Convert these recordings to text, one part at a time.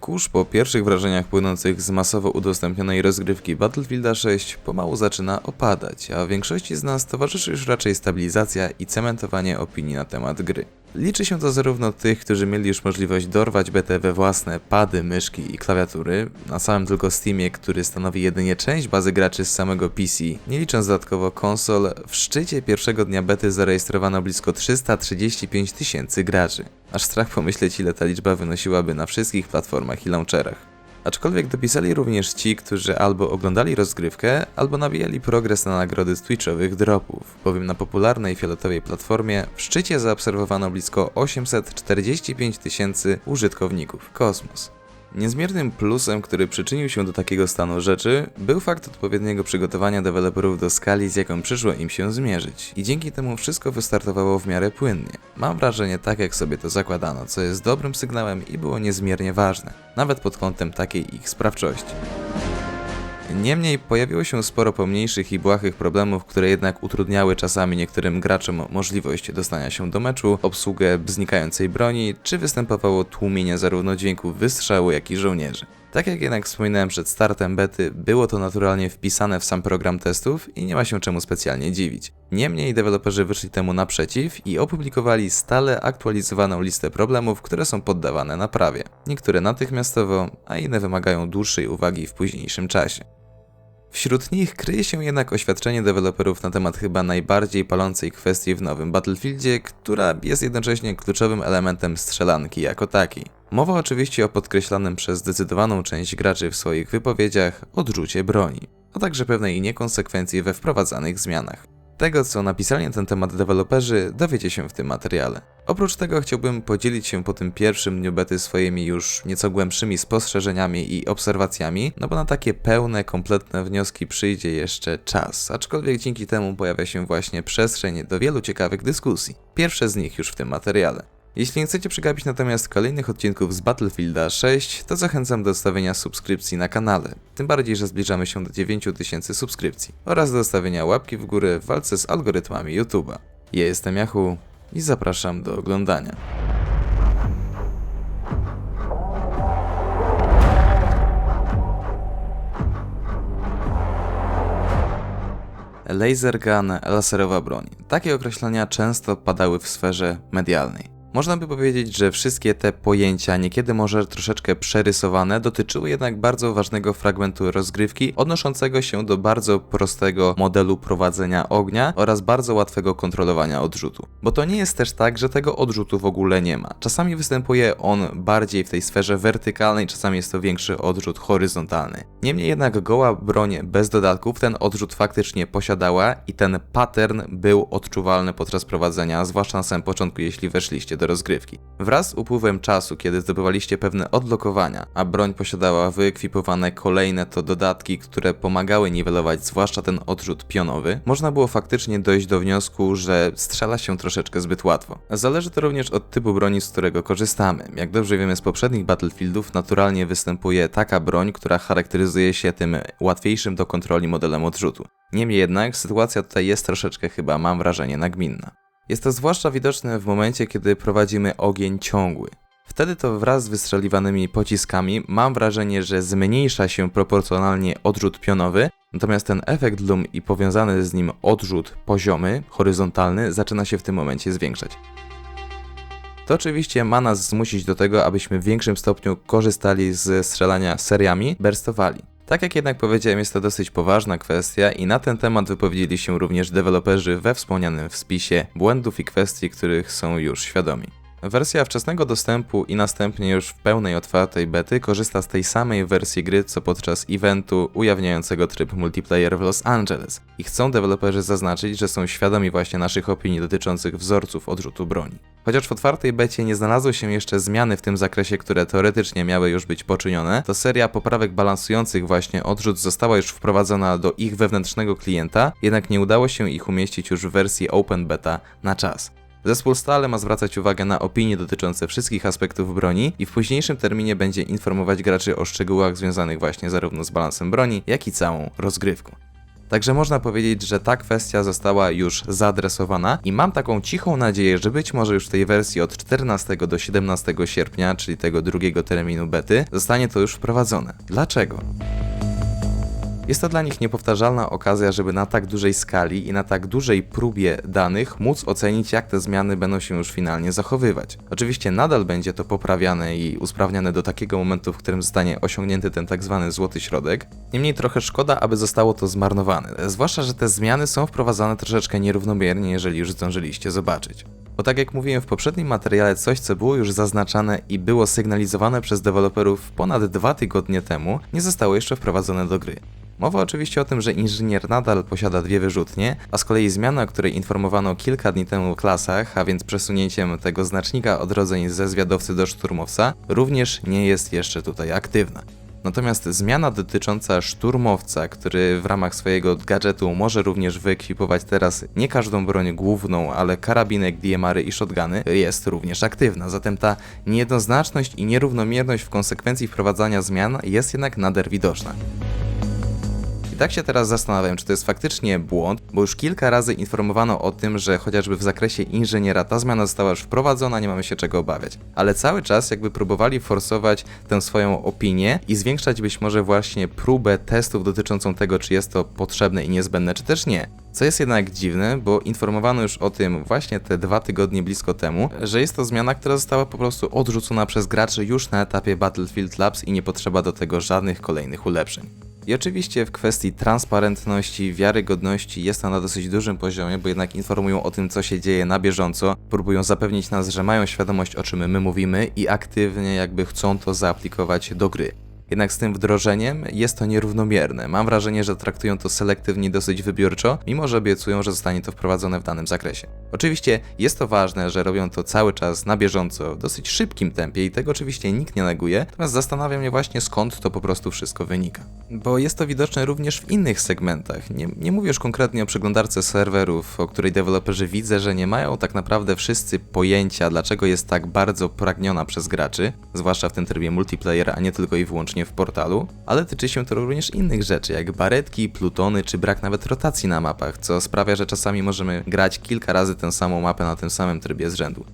Kurz po pierwszych wrażeniach płynących z masowo udostępnionej rozgrywki Battlefielda 6 pomału zaczyna opadać, a większości z nas towarzyszy już raczej stabilizacja i cementowanie opinii na temat gry. Liczy się to zarówno tych, którzy mieli już możliwość dorwać BT we własne pady, myszki i klawiatury, na samym tylko Steamie, który stanowi jedynie część bazy graczy z samego PC, nie licząc dodatkowo konsol, w szczycie pierwszego dnia bety zarejestrowano blisko 335 tysięcy graczy. Aż strach pomyśleć ile ta liczba wynosiłaby na wszystkich platformach i launcherach. Aczkolwiek dopisali również ci, którzy albo oglądali rozgrywkę, albo nabijali progres na nagrody z twitchowych dropów, bowiem na popularnej fioletowej platformie w szczycie zaobserwowano blisko 845 tysięcy użytkowników. Kosmos. Niezmiernym plusem, który przyczynił się do takiego stanu rzeczy, był fakt odpowiedniego przygotowania deweloperów do skali, z jaką przyszło im się zmierzyć. I dzięki temu wszystko wystartowało w miarę płynnie. Mam wrażenie tak, jak sobie to zakładano, co jest dobrym sygnałem i było niezmiernie ważne, nawet pod kątem takiej ich sprawczości. Niemniej pojawiło się sporo pomniejszych i błahych problemów, które jednak utrudniały czasami niektórym graczom możliwość dostania się do meczu, obsługę znikającej broni, czy występowało tłumienie zarówno dźwięku wystrzału, jak i żołnierzy. Tak jak jednak wspominałem przed startem bety, było to naturalnie wpisane w sam program testów i nie ma się czemu specjalnie dziwić. Niemniej deweloperzy wyszli temu naprzeciw i opublikowali stale aktualizowaną listę problemów, które są poddawane naprawie. Niektóre natychmiastowo, a inne wymagają dłuższej uwagi w późniejszym czasie. Wśród nich kryje się jednak oświadczenie deweloperów na temat chyba najbardziej palącej kwestii w nowym Battlefieldzie, która jest jednocześnie kluczowym elementem strzelanki jako takiej. Mowa oczywiście o podkreślanym przez zdecydowaną część graczy w swoich wypowiedziach odrzucie broni, a także pewnej niekonsekwencji we wprowadzanych zmianach. Tego, co napisali na ten temat deweloperzy, dowiecie się w tym materiale. Oprócz tego chciałbym podzielić się po tym pierwszym dniu bety swoimi już nieco głębszymi spostrzeżeniami i obserwacjami, no bo na takie pełne, kompletne wnioski przyjdzie jeszcze czas, aczkolwiek dzięki temu pojawia się właśnie przestrzeń do wielu ciekawych dyskusji. Pierwsze z nich już w tym materiale. Jeśli nie chcecie przegapić natomiast kolejnych odcinków z Battlefielda 6, to zachęcam do stawienia subskrypcji na kanale. Tym bardziej, że zbliżamy się do 9000 subskrypcji oraz do stawienia łapki w górę w walce z algorytmami YouTube'a. Ja jestem Yahoo i zapraszam do oglądania. Laser gun, laserowa broń. Takie określenia często padały w sferze medialnej. Można by powiedzieć, że wszystkie te pojęcia, niekiedy może troszeczkę przerysowane, dotyczyły jednak bardzo ważnego fragmentu rozgrywki, odnoszącego się do bardzo prostego modelu prowadzenia ognia oraz bardzo łatwego kontrolowania odrzutu. Bo to nie jest też tak, że tego odrzutu w ogóle nie ma. Czasami występuje on bardziej w tej sferze wertykalnej, czasami jest to większy odrzut horyzontalny. Niemniej jednak goła broń bez dodatków ten odrzut faktycznie posiadała i ten pattern był odczuwalny podczas prowadzenia, zwłaszcza na samym początku, jeśli weszliście do rozgrywki. Wraz z upływem czasu, kiedy zdobywaliście pewne odblokowania, a broń posiadała wyekwipowane kolejne to dodatki, które pomagały niwelować zwłaszcza ten odrzut pionowy, można było faktycznie dojść do wniosku, że strzela się troszeczkę zbyt łatwo. Zależy to również od typu broni, z którego korzystamy. Jak dobrze wiemy z poprzednich Battlefieldów, naturalnie występuje taka broń, która charakteryzuje się tym łatwiejszym do kontroli modelem odrzutu. Niemniej jednak sytuacja tutaj jest troszeczkę chyba, mam wrażenie, nagminna. Jest to zwłaszcza widoczne w momencie, kiedy prowadzimy ogień ciągły. Wtedy to wraz z wystrzeliwanymi pociskami mam wrażenie, że zmniejsza się proporcjonalnie odrzut pionowy, natomiast ten efekt lum i powiązany z nim odrzut poziomy, horyzontalny zaczyna się w tym momencie zwiększać. To oczywiście ma nas zmusić do tego, abyśmy w większym stopniu korzystali ze strzelania seriami, burstowali. Tak jak jednak powiedziałem, jest to dosyć poważna kwestia i na ten temat wypowiedzieli się również deweloperzy we wspomnianym w spisie błędów i kwestii, których są już świadomi. Wersja wczesnego dostępu i następnie już w pełnej otwartej bety korzysta z tej samej wersji gry co podczas eventu ujawniającego tryb multiplayer w Los Angeles i chcą deweloperzy zaznaczyć, że są świadomi właśnie naszych opinii dotyczących wzorców odrzutu broni. Chociaż w otwartej becie nie znalazły się jeszcze zmiany w tym zakresie, które teoretycznie miały już być poczynione, to seria poprawek balansujących właśnie odrzut została już wprowadzona do ich wewnętrznego klienta, jednak nie udało się ich umieścić już w wersji Open Beta na czas. Zespół stale ma zwracać uwagę na opinie dotyczące wszystkich aspektów broni i w późniejszym terminie będzie informować graczy o szczegółach związanych właśnie zarówno z balansem broni, jak i całą rozgrywką. Także można powiedzieć, że ta kwestia została już zaadresowana i mam taką cichą nadzieję, że być może już w tej wersji od 14 do 17 sierpnia, czyli tego drugiego terminu bety, zostanie to już wprowadzone. Dlaczego? Jest to dla nich niepowtarzalna okazja, żeby na tak dużej skali i na tak dużej próbie danych móc ocenić, jak te zmiany będą się już finalnie zachowywać. Oczywiście nadal będzie to poprawiane i usprawniane do takiego momentu, w którym zostanie osiągnięty ten tak zwany złoty środek. Niemniej trochę szkoda, aby zostało to zmarnowane. Zwłaszcza, że te zmiany są wprowadzane troszeczkę nierównomiernie, jeżeli już zdążyliście zobaczyć. Bo tak jak mówiłem w poprzednim materiale, coś co było już zaznaczane i było sygnalizowane przez deweloperów ponad dwa tygodnie temu, nie zostało jeszcze wprowadzone do gry. Mowa oczywiście o tym, że inżynier nadal posiada dwie wyrzutnie, a z kolei zmiana, o której informowano kilka dni temu w klasach, a więc przesunięciem tego znacznika odrodzeń ze zwiadowcy do szturmowca, również nie jest jeszcze tutaj aktywna. Natomiast zmiana dotycząca szturmowca, który w ramach swojego gadżetu może również wyekwipować teraz nie każdą broń główną, ale karabinek, DMR-y i shotguny, jest również aktywna. Zatem ta niejednoznaczność i nierównomierność w konsekwencji wprowadzania zmian jest jednak nader widoczna. Tak się teraz zastanawiam, czy to jest faktycznie błąd, bo już kilka razy informowano o tym, że chociażby w zakresie inżyniera ta zmiana została już wprowadzona, nie mamy się czego obawiać. Ale cały czas jakby próbowali forsować tę swoją opinię i zwiększać być może właśnie próbę testów dotyczącą tego, czy jest to potrzebne i niezbędne, czy też nie. Co jest jednak dziwne, bo informowano już o tym właśnie te dwa tygodnie blisko temu, że jest to zmiana, która została po prostu odrzucona przez graczy już na etapie Battlefield Labs i nie potrzeba do tego żadnych kolejnych ulepszeń. I oczywiście w kwestii transparentności, wiarygodności jest to na dosyć dużym poziomie, bo jednak informują o tym, co się dzieje na bieżąco, próbują zapewnić nas, że mają świadomość, o czym my mówimy i aktywnie jakby chcą to zaaplikować do gry. Jednak z tym wdrożeniem jest to nierównomierne. Mam wrażenie, że traktują to selektywnie dosyć wybiórczo, mimo że obiecują, że zostanie to wprowadzone w danym zakresie. Oczywiście jest to ważne, że robią to cały czas na bieżąco, w dosyć szybkim tempie i tego oczywiście nikt nie neguje, natomiast zastanawia mnie właśnie skąd to po prostu wszystko wynika. Bo jest to widoczne również w innych segmentach. Nie, nie mówię już konkretnie o przeglądarce serwerów, o której deweloperzy widzę, że nie mają tak naprawdę wszyscy pojęcia, dlaczego jest tak bardzo pragniona przez graczy, zwłaszcza w tym trybie multiplayer, a nie tylko i wyłącznie w portalu, ale tyczy się to również innych rzeczy, jak baretki, plutony czy brak nawet rotacji na mapach, co sprawia, że czasami możemy grać kilka razy tę samą mapę na tym samym trybie z rzędu.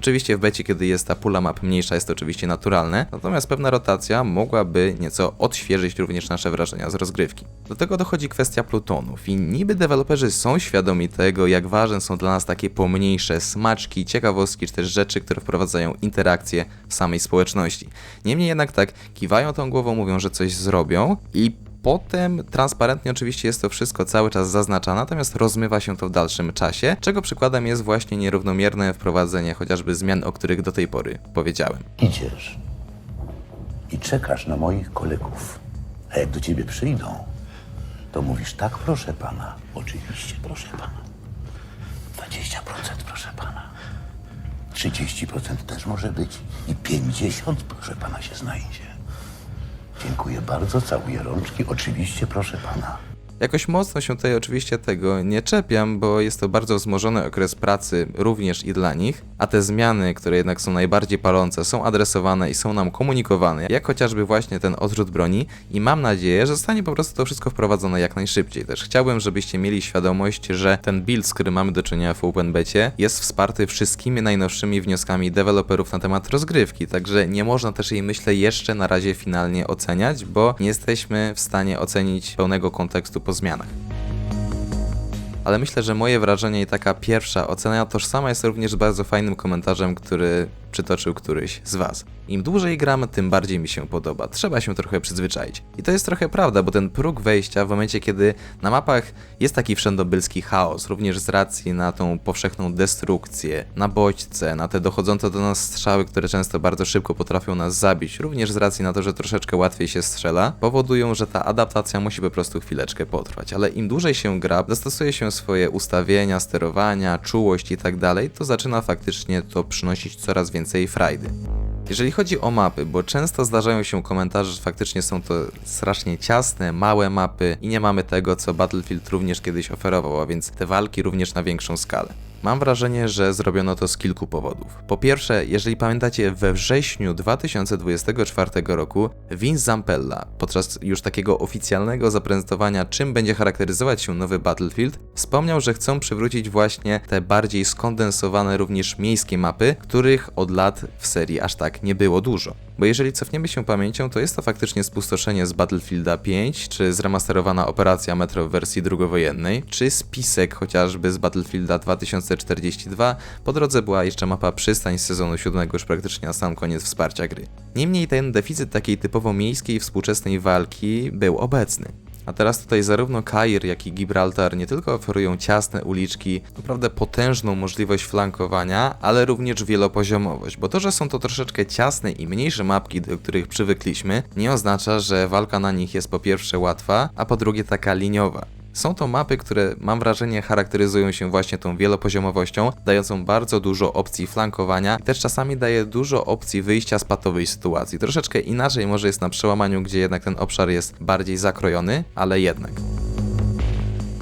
Oczywiście w becie, kiedy jest ta pula map mniejsza, jest to oczywiście naturalne, natomiast pewna rotacja mogłaby nieco odświeżyć również nasze wrażenia z rozgrywki. Do tego dochodzi kwestia plutonów i niby deweloperzy są świadomi tego, jak ważne są dla nas takie pomniejsze smaczki, ciekawostki, czy też rzeczy, które wprowadzają interakcję w samej społeczności. Niemniej jednak tak kiwają tą głową, mówią, że coś zrobią i Potem transparentnie oczywiście jest to wszystko cały czas zaznaczane, natomiast rozmywa się to w dalszym czasie, czego przykładem jest właśnie nierównomierne wprowadzenie chociażby zmian, o których do tej pory powiedziałem. Idziesz i czekasz na moich kolegów. A jak do ciebie przyjdą, to mówisz tak, proszę pana. Oczywiście, proszę pana. 20% proszę pana. 30% też może być i 50% proszę pana się znajdzie. Dziękuję bardzo, całuję rączki. Oczywiście, proszę pana. Jakoś mocno się tutaj oczywiście tego nie czepiam, bo jest to bardzo wzmożony okres pracy również i dla nich, a te zmiany, które jednak są najbardziej palące, są adresowane i są nam komunikowane, jak chociażby właśnie ten odrzut broni i mam nadzieję, że zostanie po prostu to wszystko wprowadzone jak najszybciej. Też chciałbym, żebyście mieli świadomość, że ten build, z którym mamy do czynienia w OpenBecie, jest wsparty wszystkimi najnowszymi wnioskami deweloperów na temat rozgrywki, także nie można też jej myślę jeszcze na razie finalnie oceniać, bo nie jesteśmy w stanie ocenić pełnego kontekstu po zmianach. Ale myślę, że moje wrażenie i taka pierwsza ocena tożsama jest również bardzo fajnym komentarzem, który przytoczył któryś z Was. Im dłużej gram, tym bardziej mi się podoba. Trzeba się trochę przyzwyczaić. I to jest trochę prawda, bo ten próg wejścia w momencie, kiedy na mapach jest taki wszędobylski chaos, również z racji na tą powszechną destrukcję, na bodźce, na te dochodzące do nas strzały, które często bardzo szybko potrafią nas zabić, również z racji na to, że troszeczkę łatwiej się strzela, powodują, że ta adaptacja musi po prostu chwileczkę potrwać. Ale im dłużej się gra, dostosuje się swoje ustawienia, sterowania, czułość i tak to zaczyna faktycznie to przynosić coraz więcej frajdy. Jeżeli chodzi o mapy, bo często zdarzają się komentarze, że faktycznie są to strasznie ciasne, małe mapy i nie mamy tego, co Battlefield również kiedyś oferował, a więc te walki również na większą skalę. Mam wrażenie, że zrobiono to z kilku powodów. Po pierwsze, jeżeli pamiętacie, we wrześniu 2024 roku Vince Zampella, podczas już takiego oficjalnego zaprezentowania, czym będzie charakteryzować się nowy Battlefield, wspomniał, że chcą przywrócić właśnie te bardziej skondensowane również miejskie mapy, których od lat w serii aż tak nie było dużo. Bo jeżeli cofniemy się pamięcią, to jest to faktycznie spustoszenie z Battlefielda 5, czy zremasterowana operacja Metro w wersji drugowojennej, czy spisek chociażby z Battlefielda 2042. Po drodze była jeszcze mapa przystań z sezonu 7 już praktycznie na sam koniec wsparcia gry. Niemniej ten deficyt takiej typowo miejskiej współczesnej walki był obecny. A teraz tutaj zarówno Kair, jak i Gibraltar nie tylko oferują ciasne uliczki, naprawdę potężną możliwość flankowania, ale również wielopoziomowość, bo to, że są to troszeczkę ciasne i mniejsze mapki, do których przywykliśmy, nie oznacza, że walka na nich jest po pierwsze łatwa, a po drugie taka liniowa. Są to mapy, które mam wrażenie charakteryzują się właśnie tą wielopoziomowością, dającą bardzo dużo opcji flankowania i też czasami daje dużo opcji wyjścia z patowej sytuacji. Troszeczkę inaczej może jest na przełamaniu, gdzie jednak ten obszar jest bardziej zakrojony, ale jednak.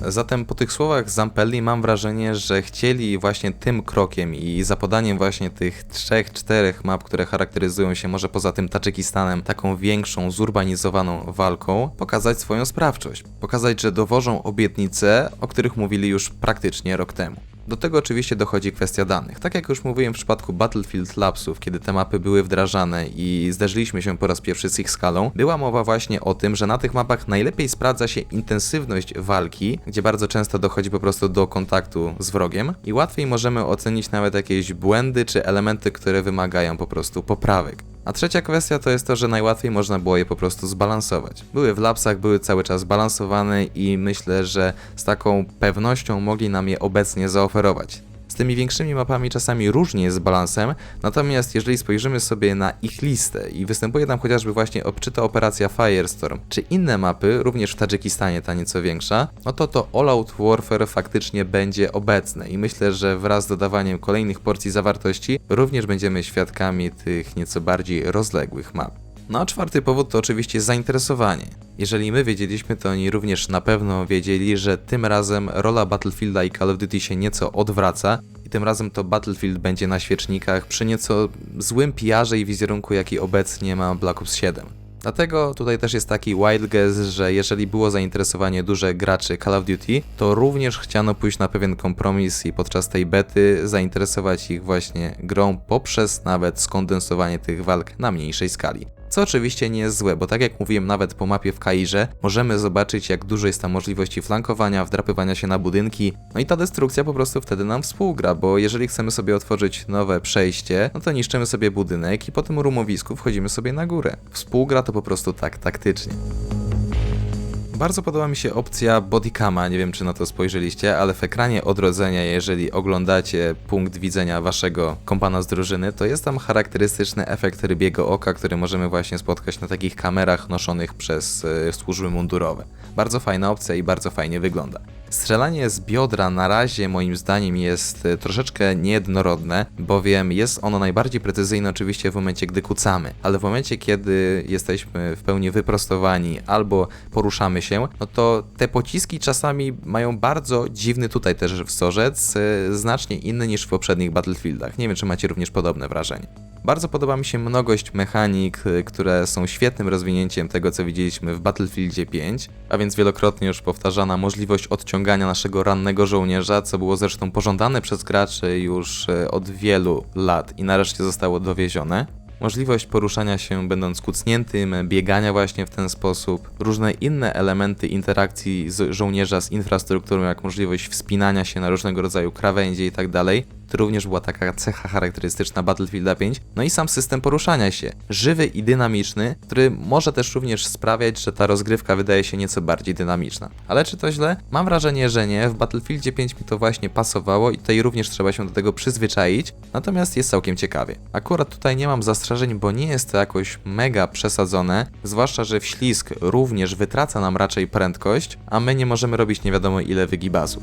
Zatem po tych słowach Zampelli mam wrażenie, że chcieli właśnie tym krokiem i za podaniem właśnie tych trzech, czterech map, które charakteryzują się może poza tym Tadżykistanem taką większą, zurbanizowaną walką, pokazać swoją sprawczość. Pokazać, że dowożą obietnice, o których mówili już praktycznie rok temu. Do tego oczywiście dochodzi kwestia danych. Tak jak już mówiłem w przypadku Battlefield Labsów, kiedy te mapy były wdrażane i zderzyliśmy się po raz pierwszy z ich skalą, była mowa właśnie o tym, że na tych mapach najlepiej sprawdza się intensywność walki, gdzie bardzo często dochodzi po prostu do kontaktu z wrogiem i łatwiej możemy ocenić nawet jakieś błędy czy elementy, które wymagają po prostu poprawek. A trzecia kwestia to jest to, że najłatwiej można było je po prostu zbalansować. Były w lapsach, były cały czas balansowane i myślę, że z taką pewnością mogli nam je obecnie zaoferować. Z tymi większymi mapami czasami różnie jest z balansem, natomiast jeżeli spojrzymy sobie na ich listę i występuje tam chociażby właśnie op- czy to operacja Firestorm, czy inne mapy, również w Tadżykistanie ta nieco większa, no to to All Out Warfare faktycznie będzie obecne i myślę, że wraz z dodawaniem kolejnych porcji zawartości również będziemy świadkami tych nieco bardziej rozległych map. No a czwarty powód to oczywiście zainteresowanie. Jeżeli my wiedzieliśmy, to oni również na pewno wiedzieli, że tym razem rola Battlefielda i Call of Duty się nieco odwraca i tym razem to Battlefield będzie na świecznikach przy nieco złym PR-ze i wizerunku, jaki obecnie ma Black Ops 7. Dlatego tutaj też jest taki wild guess, że jeżeli było zainteresowanie duże graczy Call of Duty, to również chciano pójść na pewien kompromis i podczas tej bety zainteresować ich właśnie grą poprzez nawet skondensowanie tych walk na mniejszej skali. Co oczywiście nie jest złe, bo tak jak mówiłem nawet po mapie w Kairze, możemy zobaczyć jak dużo jest tam możliwości flankowania, wdrapywania się na budynki, no i ta destrukcja po prostu wtedy nam współgra, bo jeżeli chcemy sobie otworzyć nowe przejście, no to niszczymy sobie budynek i po tym rumowisku wchodzimy sobie na górę. Współgra to po prostu tak taktycznie. Bardzo podoba mi się opcja bodycama, nie wiem czy na to spojrzeliście, ale w ekranie odrodzenia, jeżeli oglądacie punkt widzenia waszego kompana z drużyny, to jest tam charakterystyczny efekt rybiego oka, który możemy właśnie spotkać na takich kamerach noszonych przez e, służby mundurowe. Bardzo fajna opcja i bardzo fajnie wygląda. Strzelanie z biodra na razie moim zdaniem jest e, troszeczkę niejednorodne, bowiem jest ono najbardziej precyzyjne oczywiście w momencie, gdy kucamy, ale w momencie, kiedy jesteśmy w pełni wyprostowani albo poruszamy się, no to te pociski czasami mają bardzo dziwny tutaj też wzorzec, e, znacznie inny niż w poprzednich Battlefieldach. Nie wiem, czy macie również podobne wrażenie. Bardzo podoba mi się mnogość mechanik, y, które są świetnym rozwinięciem tego, co widzieliśmy w Battlefieldzie 5, a więc wielokrotnie już powtarzana możliwość odciągania naszego rannego żołnierza, co było zresztą pożądane przez graczy już y, od wielu lat i nareszcie zostało dowiezione. Możliwość poruszania się będąc kucniętym, biegania właśnie w ten sposób, różne inne elementy interakcji z żołnierza z infrastrukturą, jak możliwość wspinania się na różnego rodzaju krawędzie i tak. To również była taka cecha charakterystyczna Battlefielda 5. No i sam system poruszania się. Żywy i dynamiczny, który może też również sprawiać, że ta rozgrywka wydaje się nieco bardziej dynamiczna. Ale czy to źle? Mam wrażenie, że nie. W Battlefieldzie 5 mi to właśnie pasowało i tutaj również trzeba się do tego przyzwyczaić. Natomiast jest całkiem ciekawie. Akurat tutaj nie mam zastrzeżeń, bo nie jest to jakoś mega przesadzone, zwłaszcza, że wślizg również wytraca nam raczej prędkość, a my nie możemy robić nie wiadomo ile wygibasów.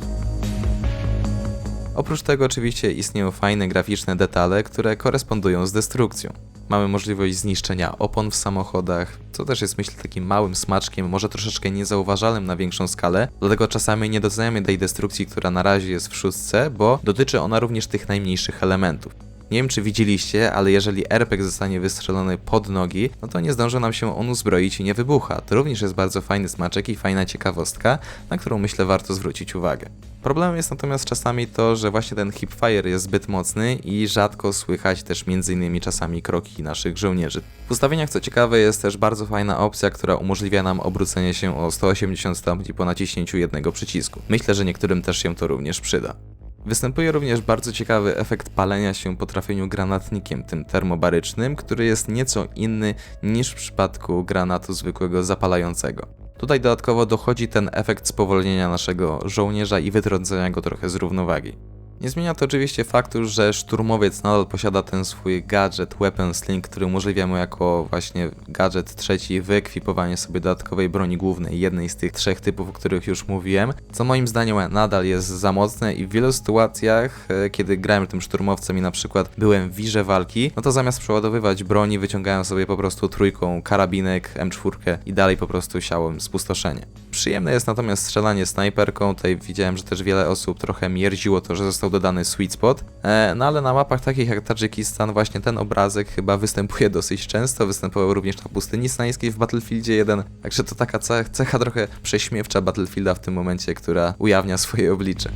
Oprócz tego oczywiście istnieją fajne graficzne detale, które korespondują z destrukcją. Mamy możliwość zniszczenia opon w samochodach, co też jest myślę takim małym smaczkiem, może troszeczkę niezauważalnym na większą skalę, dlatego czasami nie doceniamy tej destrukcji, która na razie jest w szóstce, bo dotyczy ona również tych najmniejszych elementów. Nie wiem czy widzieliście, ale jeżeli RPG zostanie wystrzelony pod nogi, no to nie zdąży nam się on uzbroić i nie wybucha. To również jest bardzo fajny smaczek i fajna ciekawostka, na którą myślę warto zwrócić uwagę. Problemem jest natomiast czasami to, że właśnie ten hipfire jest zbyt mocny i rzadko słychać też m.in. czasami kroki naszych żołnierzy. W ustawieniach co ciekawe jest też bardzo fajna opcja, która umożliwia nam obrócenie się o 180 stopni po naciśnięciu jednego przycisku. Myślę, że niektórym też się to również przyda. Występuje również bardzo ciekawy efekt palenia się po trafieniu granatnikiem, tym termobarycznym, który jest nieco inny niż w przypadku granatu zwykłego zapalającego. Tutaj dodatkowo dochodzi ten efekt spowolnienia naszego żołnierza i wytrącenia go trochę z równowagi. Nie zmienia to oczywiście faktu, że szturmowiec nadal posiada ten swój gadżet Weapon Sling, który umożliwia mu jako właśnie gadżet trzeci wyekwipowanie sobie dodatkowej broni głównej, jednej z tych trzech typów, o których już mówiłem, co moim zdaniem nadal jest za mocne i w wielu sytuacjach, e, kiedy grałem tym szturmowcem i na przykład byłem w wirze walki, no to zamiast przeładowywać broni, wyciągałem sobie po prostu trójką karabinek M4 i dalej po prostu siałem spustoszenie. Przyjemne jest natomiast strzelanie snajperką, tutaj widziałem, że też wiele osób trochę mierziło to, że został dodany sweet spot, e, no ale na mapach takich jak Tadżykistan właśnie ten obrazek chyba występuje dosyć często, występował również na pustyni snańskiej w Battlefieldzie 1, także to taka ce- cecha trochę prześmiewcza Battlefielda w tym momencie, która ujawnia swoje oblicze.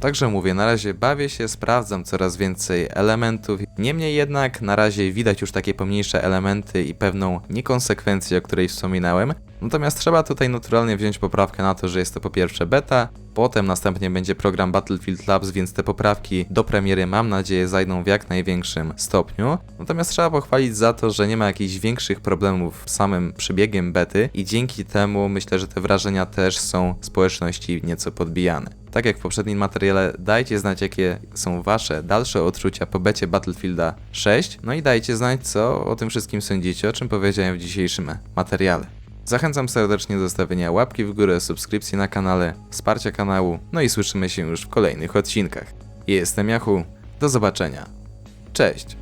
Także mówię, na razie bawię się, sprawdzam coraz więcej elementów. Niemniej jednak na razie widać już takie pomniejsze elementy i pewną niekonsekwencję, o której wspominałem. Natomiast trzeba tutaj naturalnie wziąć poprawkę na to, że jest to po pierwsze beta, potem następnie będzie program Battlefield Labs, więc te poprawki do premiery mam nadzieję zajdą w jak największym stopniu. Natomiast trzeba pochwalić za to, że nie ma jakichś większych problemów z samym przebiegiem bety i dzięki temu myślę, że te wrażenia też są społeczności nieco podbijane. Tak jak w poprzednim materiale, dajcie znać jakie są wasze dalsze odczucia po becie Battlefielda 6, no i dajcie znać co o tym wszystkim sądzicie, o czym powiedziałem w dzisiejszym materiale. Zachęcam serdecznie do zostawienia łapki w górę, subskrypcji na kanale, wsparcia kanału, no i słyszymy się już w kolejnych odcinkach. Jestem Yahoo, do zobaczenia. Cześć!